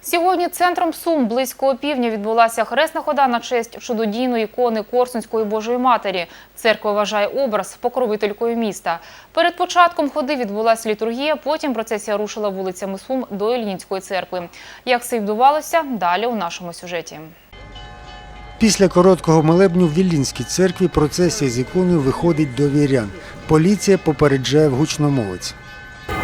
Сьогодні центром Сум близько опівдня відбулася хресна хода на честь чудодійної ікони Корсунської Божої Матері. Церква вважає образ покровителькою міста. Перед початком ходи відбулася літургія, потім процесія рушила вулицями Сум до Ільїнської церкви. Як це відбувалося, далі у нашому сюжеті. Після короткого молебню в Віллінській церкві процесія з іконою виходить до вірян. Поліція попереджає в гучномовець.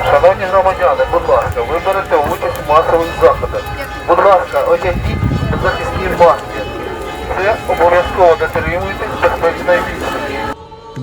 Шановні громадяни, будь ласка, ви берете участь в масових заходах. Будь ласка, одягніть захисні маски. Це обов'язково дотримуйтесь безпечної відстані.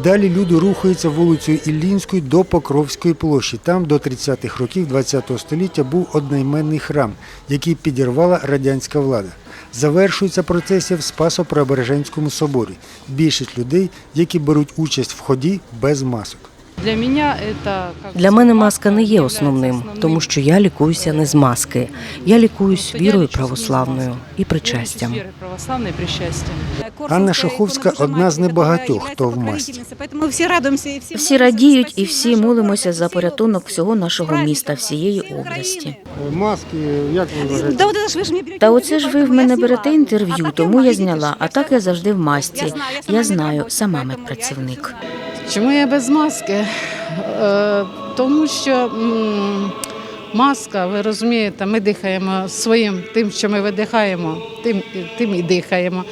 Далі люди рухаються вулицею Іллінською до Покровської площі. Там до 30-х років ХХ століття був одноіменний храм, який підірвала радянська влада. Завершується процесія в Спасо-Преображенському соборі. Більшість людей, які беруть участь в ході без масок. Для мене це Для мене маска не є основним, тому що я лікуюся не з маски. Я лікуюсь вірою православною і причастям. Анна Шаховська – одна з небагатьох, хто в масці. Всі радуємося і всі, Всі радіють і всі молимося за порятунок всього нашого міста, всієї області. Маски, як ви Та оце ж ви в мене берете інтерв'ю, тому я зняла. А так я завжди в масці. Я знаю, сама медпрацівник. Чому я без маски? Е, Тому що маска, ви розумієте, ми дихаємо своїм тим, що ми видихаємо, тим, тим і дихаємо.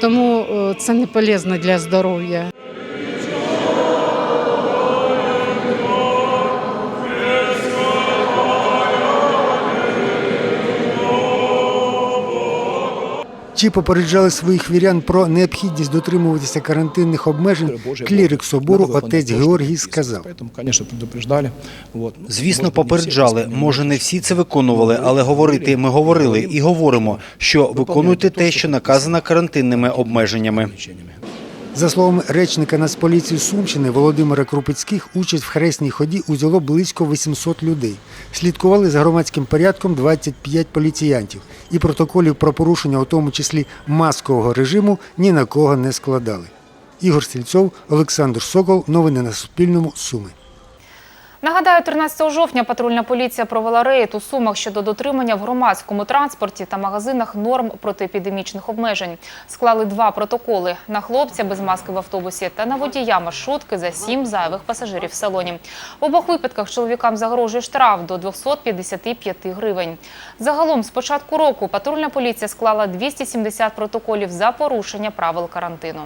Тому е, це не полезно для здоров'я. Чи попереджали своїх вірян про необхідність дотримуватися карантинних обмежень, клірик собору отець Георгій сказав. Поэтому, конечно, предупреждали. Вот. Звісно, Может быть, не все попереджали. выполняли, Може, не но всі це виконували, але говорити ми говорили і говоримо, що виконуйте те, що наказано карантинними обмеженнями. За словами речника Нацполіції Сумщини Володимира Крупицьких, участь в хресній ході узяло близько 800 людей. Слідкували за громадським порядком 25 поліціянтів. І протоколів про порушення, у тому числі маскового режиму, ні на кого не складали. Ігор Сільцов, Олександр Сокол. Новини на Суспільному. Суми. Нагадаю, 13 жовтня патрульна поліція провела рейд у Сумах щодо дотримання в громадському транспорті та магазинах норм протиепідемічних обмежень. Склали два протоколи – на хлопця без маски в автобусі та на водія маршрутки за сім зайвих пасажирів в салоні. В обох випадках чоловікам загрожує штраф до 255 гривень. Загалом з початку року патрульна поліція склала 270 протоколів за порушення правил карантину.